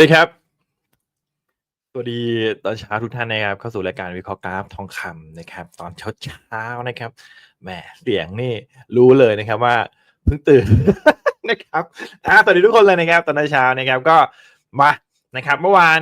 สวัสดีครับ สวัสดีตอนเช้าทุกท่านนะครับ เข้าสู่รายการวิเคราะห์กราฟทองคำนะครับ ตอนเช้าเช้านะครับแหมเสียงนี่รู้เลยนะครับว่าเพิ่งตื่นนะครับอ่าสวัสดีทุกคนเลยนะครับ ตอนเช้านะครับก็มานะครับ เมื่อวาน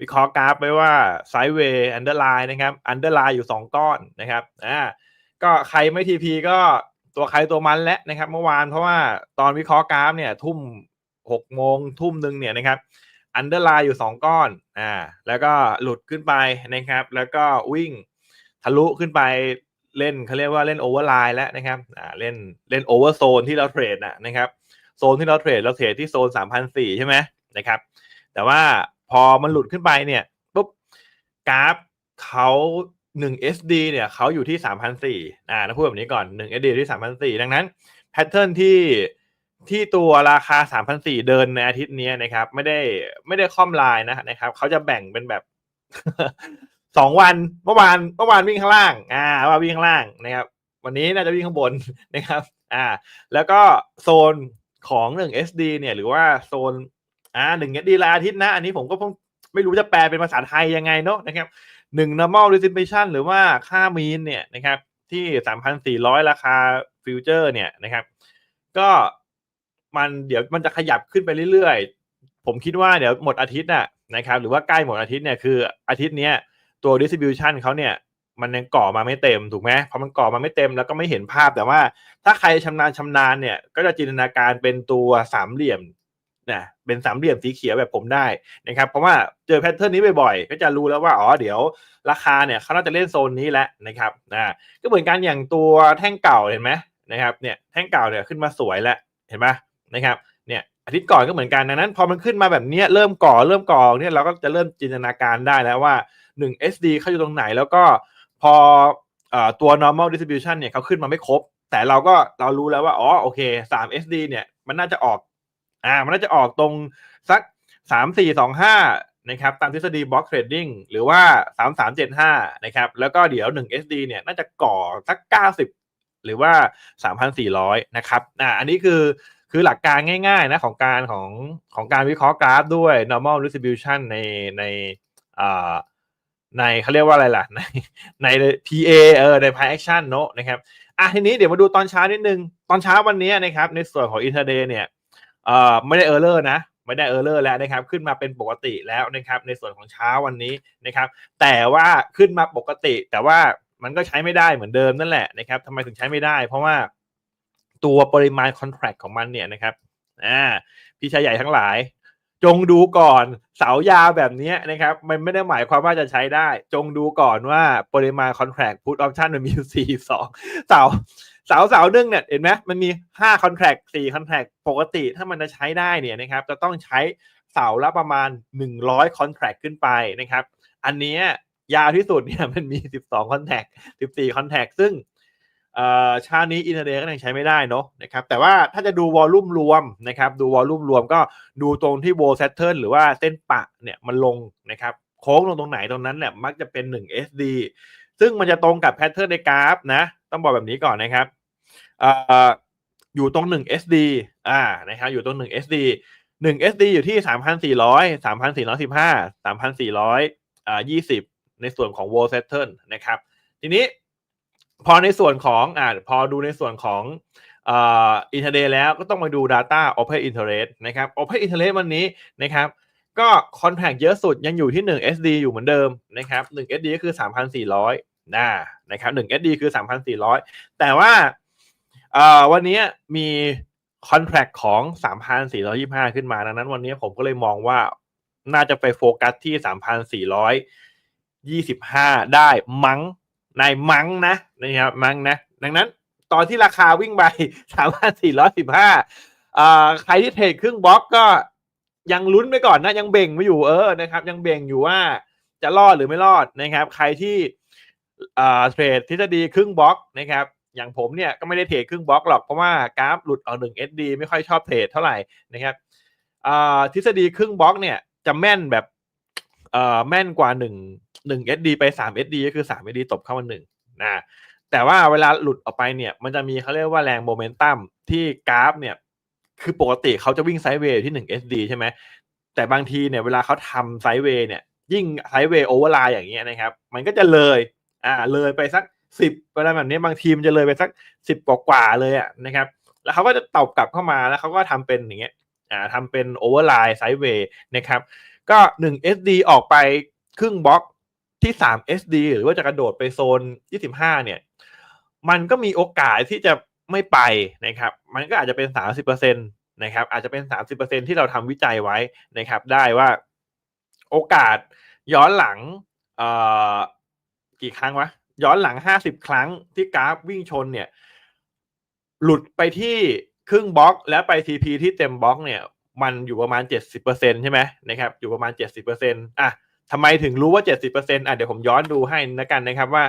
วิเคราะห์กราฟไปว่าไซด์เวย์อันเดอร์ไลน์นะครับอันเดอร์ไลน์อยู่สองก้อนนะครับอ่าก็ใครไม่ทีพีก็ตัวใครตัวมันแล้วนะครับ เมื่อวานเพราะว่าตอนวิเคราะห์กราฟเนี่ยทุ่มหกโมงทุ่มหนึ่งเนี่ยนะครับ อันเดอร์ไลน์อยู่สองก้อนอ่าแล้วก็หลุดขึ้นไปนะครับ แล้วก็วิ่งทะลุขึ้นไปเล่นเขาเรียกว่าเล่นโอเวอร์ไลน์แล้วนะครับอ่าเล่นเล่นโอเวอร์โซนที่เราเทรดนะนะครับโซนที่เราเทรดเราเทรดที่โซนสามพันสี่ใช่ไหมนะครับ แต่ว่าพอมันหลุดขึ้นไปเนี่ยปุ๊บกราฟเขาหนึ่ง SD เนี่ยเขาอยู่ที่สามพันสี่อ่าถ้าพูดแบบนี้ก่อนหนึ่ง SD ที่สามพันสี่ดังนั้นแพทเทิร์นที่ ที่ตัวราคา 3,400 เดินในอาทิตย์นี้นะครับ ไม่ได้ไม่ได้ค่อมลายนะนะครับเขาจะแบ่งเป็นแบบสองวันเมื่อวานเมื่อวานวิ่งข้างล่าง อ่าเมื่าวิ่งข้างล่างนะครับ วันนี้น่าจะวิ่งข้างบนนะครับ อ่า แล้วก็โซนของหนึ่ง SD เนี่ยหรือว่าโซนอ่าหนึ่ง SD ราอาทิตย์นะ อันนี้ผมก็เพิ่งไม่รู้จะแปลเป็นภาษาไทยยังไงเนาะนะครับหนึ่ง normal distribution หรือว่าค่ามีนเนี่ยนะครับ ที่สามพันสี่ร้อยราคาฟิวเจอร์เนี่ยนะครับ ก็ มันเดี๋ยวมันจะขยับขึ้นไปเรื่อยๆ ผมคิดว่าเดี๋ยวหมดอาทิตย์น่ะนะครับหรือว่าใกล้หมดอาทิตย์เนี่ยคืออาทิตย์เนี้ยตัว distribution เขาเนี่ยมันยังก่อมาไม่เต็มถูกไหมพอมันก่อมาไม่เต็มแล้วก็ไม่เห็นภาพแต่ว่าถ้าใครชำนาญชำนาญเนี่ยก็จะจินตนาการเป็นตัวสามเหลี่ยมนะเป็นสามเหลี่ยมสีเขียวแบบผมได้นะครับเพราะว่าเจอแพทเทิร์นนี้บ่อยๆ ก็จะรู้แล้วว่าอ๋อเดี๋ยวราคาเนี่ยเขาน่าจะเล่นโซนนี้แล้วนะครับนะก็เหมือนกันอย่างตัวแท่งเก่าเห็นไหมนะครับเนี่ยแท่งเก่าเนี่ยขึ้นมาสวยแล้วเห็นไหม นะครับเนี่ยอาทิตย์ก่อนก็เหมือนกันดังนั้น พอมันขึ้นมาแบบนี้เริ่มก่อเริ่มก่อเนี่ยเราก็จะเริ่มจินตนาการได้แล้วว่า 1 SD เขาอยู่ตรงไหน แล้วก็พออตัว normal distribution เนี่ยเขาขึ้นมาไม่ครบ แต่เราก็เรารู้แล้วว่าอ๋อโอเค3 SD เนี่ยมันน่าจะออกอ่ามันน่าจะออกตรงสักสามสี่สองห้านะครับตามทฤษฎี block trading หรือว่าสามสามเจ็ดห้านะครับแล้วก็เดี๋ยวหนึ่ง SD เนี่ยน่าจะก่อสักเก้าสิบหรือว่าสามพันสี่ร้อยนะครับอ่าอันนี้คือ คือหลักการง่ายๆนะของการของของการวิเคราะห์กราฟด้วย normal distribution ในในอ่าในเขาเรียกว่าอะไรล่ะ ในใน PA เออใน p i action เนอะนะครับอะทีนี้เดี๋ยวมาดูตอนเช้านิดนึง ตอนเช้าวันนี้นะครับ ในส่วนของ intraday เนี่ยเอ่อไม่ได้เออร์เลอร์นะ ไม่ได้เออร์เลอร์แล้วนะครับ ขึ้นมาเป็นปกติแล้วนะครับ ในส่วนของเช้าวันนี้นะครับ แต่ว่าขึ้นมาปกติ แต่ว่ามันก็ใช้ไม่ได้เหมือนเดิมนั่นแหละนะครับทำไมถึงใช้ไม่ได้ เพราะว่า ตัวปริมาณคอนแทรคของมันเนี่ยนะครับอ่าพี่ชายใหญ่ทั้งหลาย จงดูก่อนเสายาวแบบนี้นะครับ มันไม่ได้หมายความว่าจะใช้ได้ จงดูก่อนว่าปริมาณคอนแทรคพุทออปชันมันมีสี่สองเสาเสาเสาหนึ่งเนี่ยเห็นไหมมันมีห้าคอนแท c t สี่คอนแท c t ปกติถ้ามันจะใช้ได้เนี่ยนะครับจะต้องใช้เสาละประมาณหนึ่งร้อยคอนแท c t ขึ้นไปนะครับ อันนี้ยาวที่สุดเนี่ยมันมีสิบสองคอนแท c t สิบสี่คอนแท c t ซึ่ง ชาตินี้อินเทอร์เน็ตก็ยังใช้ไม่ได้เนาะนะครับแต่ว่าถ้าจะดูวอลลุ่มรวมนะครับดูวอลลุ่มรวมก็ดูตรงที่โวลเซตเทิลหรือว่าเส้นปะเนี่ยมันลงนะครับโค้งลงตรงไหนตรงนั้นเนี่ยมักจะเป็นหนึ่ง SD ซึ่งมันจะตรงกับแพทเทิร์นในกราฟนะต้องบอกแบบนี้ก่อนนะครับออยู่ตรงหนึ่ง SD อ่านะครับอยู่ตรงหนึ่ง SD หนึ่ง SD อยู่ที่สามพันสี่ร้อยสามพันสี่ร้อยสิบห้าสามพันสี่ร้อยอ่ายี่สิบในส่วนของ wall settle นะครับทีนี้ พอในส่วนของอ่าพอดูในส่วนของอ่า intraday แล้วก็ต้องมาดู data open interest นะครับ open interest วันนี้นะครับก็ contract เยอะสุดยังอยู่ที่ 1 SD อยู่เหมือนเดิมนะครับ1 SD ก็คือ 3,400นะนะครับ1 SD คือ 3,400 แต่ว่าเอ่อวันนี้มีคอนแท c t ของ 3,425 ขึ้นมาดังนั้นวันนี้ผมก็เลยมองว่าน่าจะไปโฟกัสที่ 3,400ยี่สิบห้าได้มั้ง ในมังนะนะครับมังนะ ดังนั้นตอนที่ราคาวิ่งไปสามพันสี่ร้อยสิบห้าอ่าใครที่เทรดครึ่งบล็อกก็ยังลุ้นไปก่อนนะยังเบ่งไม่อยู่เออนะครับ ยังเบ่งอยู่ว่าจะรอดหรือไม่รอดนะครับ ใครที่อ่าเทรดทฤษฎีครึ่งบล็อกนะครับอย่างผมเนี่ยก็ไม่ได้เทรดครึ่งบล็อกหรอกเพราะว่ากราฟหลุดเอาหนึ่ง SD ไม่ค่อยชอบเทรดเท่าไหร่นะครับอ่าทฤษฎีครึ่งบล็อกเนี่ยจะแม่นแบบ เอ่อแม่นกว่าหนึ่งหนึ่ง SD ไปสาม SD ก็คือสาม SD ตบเข้ามาหนึ่งนะแต่ว่าเวลาหลุดออกไปเนี่ย มันจะมีเขาเรียกว่าแรงโมเมนตัมที่กราฟเนี่ยคือปกติเขาจะวิ่งไซด์เวย์ที่หนึ่ง SD ใช่ไหมแต่บางทีเนี่ยเวลาเขาทำไซด์เวย์เนี่ยยิ่งไซด์เวย์โอเวอร์ไลน์อย่างเงี้ยนะครับ มันก็จะเลยอ่าเลยไปสักสิบอะไรแบบนี้บางทีมนจะเลยไปสักสิบกว่าเลยอะนะครับ แล้วเขาก็จะตอบกลับเข้ามาแล้วเขาก็ทำเป็นอย่างเงี้ยอ่าทำเป็นโอเวอร์ไลน์ไซด์เวย์นะครับ ก็หนึ่ง SD ออกไปครึ่งบล็อกที่สาม SD หรือว่าจะกระโดดไปโซนยี่สิบห้าเนี่ย มันก็มีโอกาสที่จะไม่ไปนะครับ มันก็อาจจะเป็นสามสิบเปอร์เซ็นตนะครับ อาจจะเป็นสามสิบเปอร์เซ็นที่เราทำวิจัยไว้นะครับ ได้ว่าโอกาสย้อนหลังเอ่อกี่ครั้งวะ ย้อนหลังห้าสิบครั้งที่กราฟวิ่งชนเนี่ย หลุดไปที่ครึ่งบล็อก แล้วไป TP ที่เต็มบล็อกเนี่ย มันอยู่ประมาณเจ็ดสิบเปอร์เซ็นใช่ไหมนะครับอยู่ประมาณเจ็ดสิบเปอร์เซ็นอะทำไมถึงรู้ว่าเจ็ดสิบเปอร์เซ็นอะเดี๋ยวผมย้อนดูให้นะกันนะครับว่า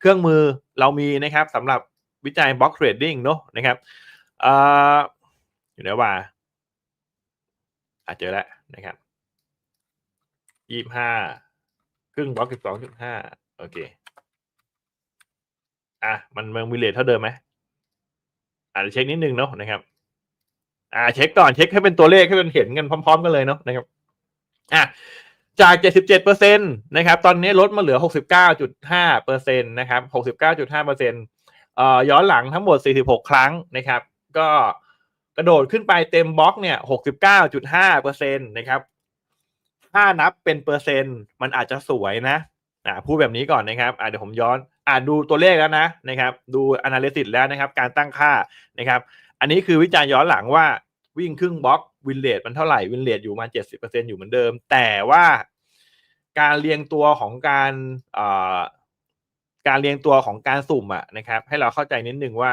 เครื่องมือเรามีนะครับสำหรับวิจัยบล็อกเทรดดิ้งเนาะนะครับอออยู่ไหนว่าอาจเจอแล้วนะครับยี่ห้าครึ่งบล็อกสิบสองจุดห้าโอเคอะมันมันมีเลทเท่าเดิมไหมอาจจะเช็คนิดนึงเนาะนะครับ อ่าเช็คก่อนเช็คให้เป็นตัวเลขให้มันเห็นกันพร้อม ๆ กันเลยเนาะนะครับอะจาก 77เปอร์เซ็นตนะครับ ตอนนี้ลดมาเหลือ 69.5เปอร์เซ็นตนะครับ 69.5เปอร์เซ็นเอ่อย้อนหลังทั้งหมด 46 ครั้งนะครับ ก็กระโดดขึ้นไปเต็มบล็อกเนี่ย 69.5เปอร์เซ็นตนะครับ ถ้านับเป็นเปอร์เซ็นต์ มันอาจจะสวยนะ อ่าพูดแบบนี้ก่อนนะครับ อ่าเดี๋ยวผมย้อน อ่าดูตัวเลขแล้วนะนะครับ ดู analysis แล้วนะครับ การตั้งค่านะครับ อันนี้คือวิจารณ์ย้อนหลังว่าวิ่งครึ่งบล็อกวินเลทมันเท่าไหร่วินเลทอยู่มาเจ็ดสิบเปอร์เซ็นอยู่เหมือนเดิม แต่ว่าการเรียงตัวของการการเรียงตัวของการสุ่มอะนะครับ ให้เราเข้าใจนิดนึงว่า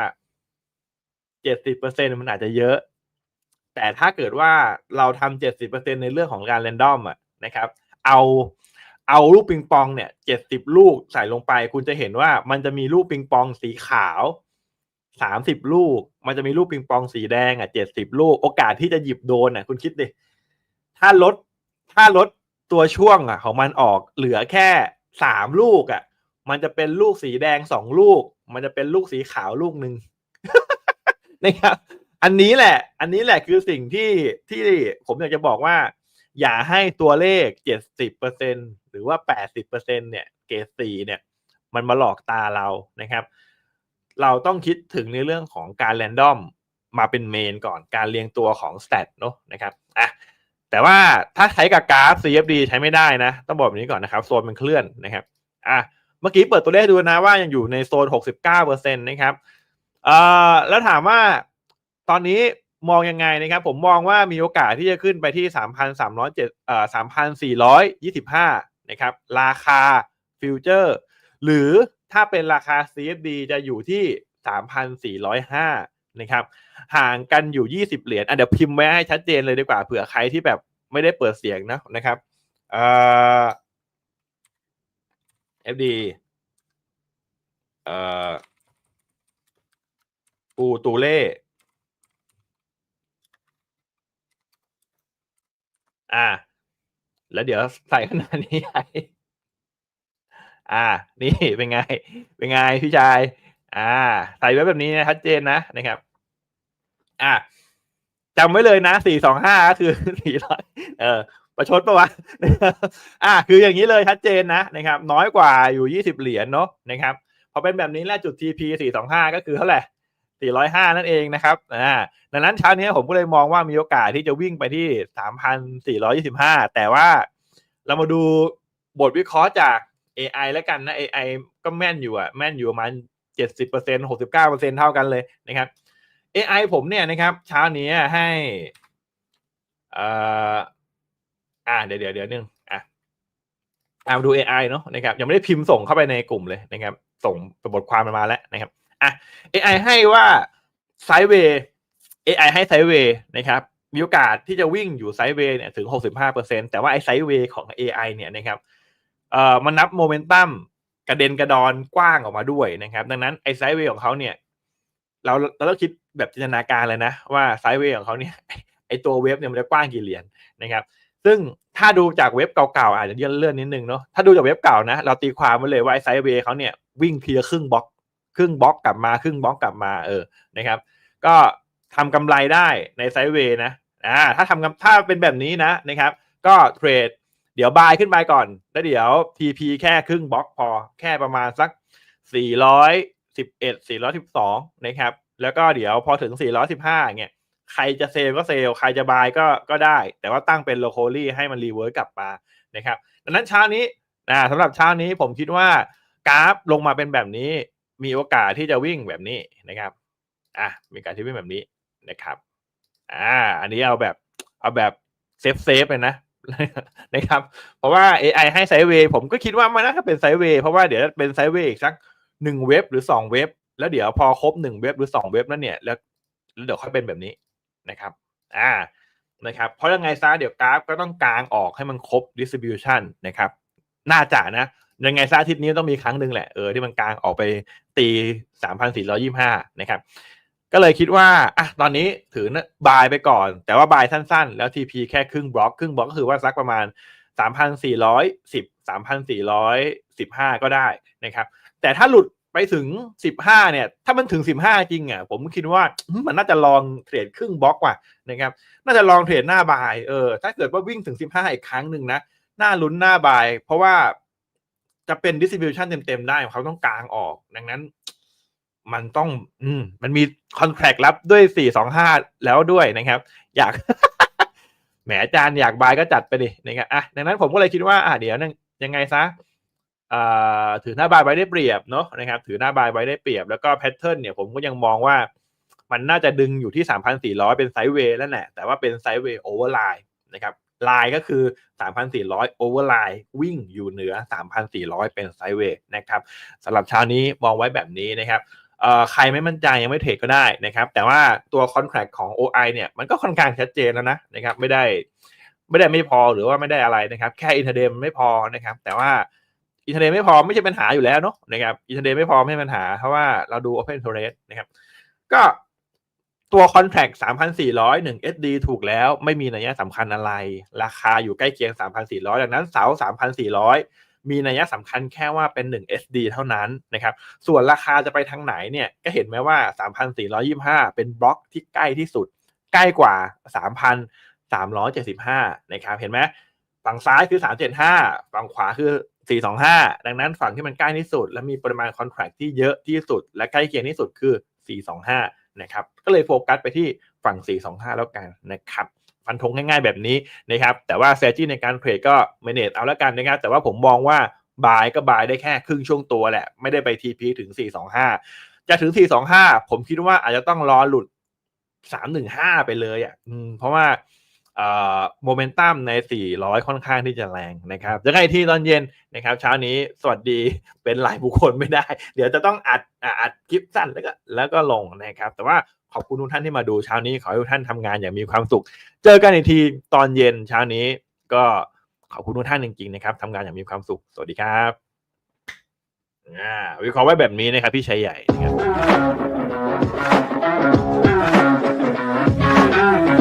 เจ็ดสิบเปอร์เซ็นมันอาจจะเยอะ แต่ถ้าเกิดว่าเราทำเจ็ดสิบเปอร์เซ็นในเรื่องของการเรนดอมอะนะครับ เอาเอาลูกปิงปองเนี่ยเจ็ดสิบลูกใส่ลงไป คุณจะเห็นว่ามันจะมีลูกปิงปองสีขาว สามสิบลูก มันจะมีลูกปิงปองสีแดงอะเจ็ดสิบลูก โอกาสที่จะหยิบโดนอะ คุณคิดดิ ถ้าลดถ้าลดตัวช่วงอะ ของมันออกเหลือแค่สามลูกอะ มันจะเป็นลูกสีแดงสองลูก มันจะเป็นลูกสีขาวลูกหนึ่งนะครับ อันนี้แหละ อันนี้แหละคือสิ่งที่ที่ผมอยากจะบอกว่า อย่าให้ตัวเลขเจ็ดสิบเปอร์เซ็นหรือว่าแปดสิบเปอร์เซ็นเนี่ย เกรดสี่เนี่ย มันมาหลอกตาเรานะครับ เราต้องคิดถึงในเรื่องของการแรนดอมมาเป็นเมนก่อนการเรียงตัวของส t ตเนาะนะครับอะแต่ว่าถ้าใช้กับกราฟ CFD ใช้ไม่ได้นะ ต้องบอกแบบนี้ก่อนนะครับ โซนมันเคลื่อนนะครับอะเมื่อกี้เปิดตัวเลขดูนะว่ายังอยู่ในโซน 69%นะครับเอ่อแล้วถามว่าตอนนี้มองยังไงนะครับ ผมมองว่ามีโอกาสที่จะขึ้นไปที่ 3,307เอ่อ3,425 นะครับ ราคาฟิวเจอร์ หรือ ถ้าเป็นราคา CFD จะอยู่ที่ 3,405 นะครับ ห่างกันอยู่ 20 เหรียญอะเดี๋ยวพิมพ์ไว้ให้ชัดเจนเลยดีกว่าเผื่อใครที่แบบไม่ได้เปิดเสียงนะนะครับเอ่อ FD เอ่อปูตูเล่อ่า แล้วเดี๋ยวใส่ขนาดนี้ใหญ่ อ่า นี่เป็นไง เป็นไงพี่ชาย อ่า ใส่ไว้แบบนี้นะชัดเจนนะนะครับ อ่าจำไว้เลยนะสี่สองห้าคือสี่ร้อยเออ ประชดปะวะอ่า คืออย่างนี้เลยชัดเจนนะนะครับ น้อยกว่าอยู่ยี่สิบเหรียญเนาะนะครับพอเป็นแบบนี้แล้วจุด TP สี่สองห้าก็คือเท่าไหร่สี่ร้อยห้านั่นเองนะครับอ่าดังนั้นเช้านี้ผมก็เลยมองว่ามีโอกาสที่จะวิ่งไปที่สามพันสี่ร้อยี่สิบห้าแต่ว่าเรามาดูบทวิเคราะห์จาก AI แล้วกันนะ AI ก็แม่นอยู่อะแม่นอยู่ประมาณเจ็ดสิบเปอร์เซ็นหกสิบเก้าเปอร์เซ็นเท่ากันเลยนะครับ AI ผมเนี่ยนะครับ เช้านี้ให้อ่ออ่าเดี๋ยวเดี๋ยวเดี๋ยวนึงอะอ่ามดู AI เนาะนะครับยังไม่ได้พิมพ์ส่งเข้าไปในกลุ่มเลยนะครับ ส่งบทความมันมาแล้วนะครับอะ AI ให้ว่าไซด์เวย์ AI ให้ไซด์เวย์นะครับมีโอกาสที่จะวิ่งอยู่ไซด์เวย์เนี่ยถึง 65%แต่ว่าไอไซด์เวย์ของ AI เนี่ยนะครับ เอ่อมันนับโมเมนตัมกระเด็นกระดอนกว้างออกมาด้วยนะครับ ดังนั้นไอ้ไซด์เวย์ของเขาเนี่ย เราเราต้องคิดแบบจินตนาการเลยนะ ว่าไซด์เวย์ของเขาเนี่ยไอตัวเว็บเนี่ยมันจะกว้างกี่เหรียญนะครับ ซึ่งถ้าดูจากเว็บเก่าๆอาจจะเลื่อนเลื่อนนิดนึงเนาะถ้าดูจากเว็บเก่านะเราตีความไว้เลยว่าไอไซด์เวย์เขาเนี่ยวิ่งทีละครึ่งบล็อก ครึ่งบล็อกกลับมาครึ่งบล็อกกลับมาเออนะครับ ก็ทำกำไรได้ในไซด์เวย์นะอ่าถ้าทำถ้าเป็นแบบนี้นะนะครับ ก็เทรด เดี๋ยวบายขึ้นไปก่อน แล้วเดี๋ยว TP แค่ครึ่งบล็อกพอ แค่ประมาณสัก 411 412 นะครับ แล้วก็เดี๋ยวพอถึง 415เนี่ยใครจะเซลก็เซลใครจะบายก็ก็ได้ แต่ว่าตั้งเป็นโลโคลี่ให้มันรีเวิร์สกลับมานะครับดังนั้นเช้านี้นะสำหรับเช้านี้ผมคิดว่ากราฟลงมาเป็นแบบนี้ มีโอกาสที่จะวิ่งแบบนี้นะครับอะมีการที่วิ่งแบบนี้นะครับอ่าอันนี้เอาแบบเอาแบบเซฟเซฟเลยนะ นะครับ เพราะว่า AI ให้ไซเวย์ผมก็คิดว่ามันน่าจะเป็นไซเวย์เพราะว่าเดี๋ยวเป็นไซเวย์อีกสักหนึ่งเว็บหรือสองเว็บ แล้วเดี๋ยวพอครบหนึ่งเว็บหรือสองเว็บนั้นเนี่ยแล้วแล้วเดี๋ยวค่อยเป็นแบบนี้นะครับ อ่านะครับเพราะยังไงซะเดี๋ยวกราฟก็ต้องกลางออกให้มันครบ distribution นะครับ น่าจะนะ ยังไงซะอาทิตย์นี้ต้องมีครั้งหนึ่งแหละเออที่มันกลางออกไปตีสามพันสี่ร้อยี่ห้านะครับ ก็เลยคิดว่าอะตอนนี้ถือบายไปก่อน แต่ว่าบายสั้นๆ แล้ว TP แค่ครึ่งบล็อก ครึ่งบล็อกก็คือว่าสักประมาณสามพันสี่ร้อยสิบสามพันสี่ร้อยสิบห้าก็ได้นะครับ แต่ถ้าหลุดไปถึงสิบห้าเนี่ย ถ้ามันถึงสิบห้าจริงอะ ผมคิดว่ามันน่าจะลองเทรดครึ่งบล็อกว่ะนะครับ น่าจะลองเทรดหน้าบาย เออ ถ้าเกิดว่าวิ่งถึงสิบห้าอีกครั้งหนึ่งนะหน้าลุ้นหน้าบาย เพราะว่าจะเป็น distribution เต็มๆ ได้ เขาต้องกลางออก ดังนั้น มันต้องอืมมันมีคอนแท c t รับด้วยสี่สองห้าแล้วด้วยนะครับ อยากแหมอาจารย์อยากบายก็จัดไปดินะครับอะดังนั้นผมก็เลยคิดว่าอะเดี๋ยวยังไงซะอ่าถือหน้าบายไว้ได้เปรียบเนาะนะครับ ถือหน้าบายไว้ได้เปรียบแล้วก็แพทเทิร์นเนี่ยผมก็ยังมองว่า มันน่าจะดึงอยู่ที่ 3,400 เป็นไซด์เวย์แล้วแหละแต่ว่าเป็นไซด์เวย์โอเวอร์ไลน์นะครับไลน์ก็คือ 3,400 โอเวอร์ไลน์วิ่งอยู่เหนือ 3,400 เป็นไซด์เวย์นะครับสำหรับเช้านี้มองไว้แบบนี้นะครับ ใครไม่มั่นใจยังไม่เทรดก็ได้นะครับ แต่ว่าตัวคอนแท c t ของ OI เนี่ยมันก็ค่อนข้างชัดเจนแล้วนะนะครับ ไม่ได้ไม่ได้ไม่พอหรือว่าไม่ได้อะไรนะครับ แค่อินเทอร์เดมไม่พอนะครับ แต่ว่าอินเทอร์เดมไม่พอไม่ใช่ปัญหาอยู่แล้วเนาะนะครับอินเทอร์เดมไม่พอไม่ใช่ปัญหาเพราะว่าเราดู Open t o r e s t นะครับ ก็ตัวคอนแท c t 3,400 1 SD ถูกแล้วไม่มีนัยสำคัญอะไร ราคาอยู่ใกล้เคียง 3,400 ดังนั้นเสา3,400 มีนัยสำคัญแค่ว่าเป็น 1 SD เท่านั้นนะครับ ส่วนราคาจะไปทางไหนเนี่ยก็เห็นไหมว่า 3,425 เป็นบล็อกที่ใกล้ที่สุด ใกล้กว่า 3,375 นะครับ เห็นไหมฝั่งซ้ายคือ 375 ฝั่งขวาคือ 425 ดังนั้นฝั่งที่มันใกล้ที่สุด และมีปริมาณคอนแท c t ที่เยอะที่สุด และใกล้เคียงที่สุดคือ 425 นะครับ ก็เลยโฟกัสไปที่ฝั่ง 425 แล้วกันนะครับ ฟันธงง่ายๆแบบนี้นะครับ แต่ว่าเซจี้ในการเทรดก็เมเนจเอาล้วกันนะครับ แต่ว่าผมมองว่าบายก็บายได้แค่ครึ่งช่วงตัวแหละ ไม่ได้ไป TP ถึง 425 จะถึง 425 ผมคิดว่าอาจจะต้องรอหลุด 315 ไปเลยอะเพราะว่าโมเมนตัมใน 400 ค่อนข้างที่จะแรงนะครับจะไงที่ตอนเย็นนะครับ เช้านี้สวัสดีเป็นหลายบุคคลไม่ได้ เดี๋ยวจะต้องอัดอัดคลิปสั้นแล้วก็แล้วก็ลงนะครับ แต่ว่า ขอบคุณทุกท่านที่มาดูเช้านี้ขอให้ทุกท่านทำงานอย่างมีความสุข เจอกันอีกทีตอนเย็นเช้านี้ก็ขอบคุณทุกท่านจริงๆนะครับทำงานอย่างมีความสุข สวัสดีครับวิเคราะห์ไว้แบบนี้นะครับพี่ชายใหญ่นะครับ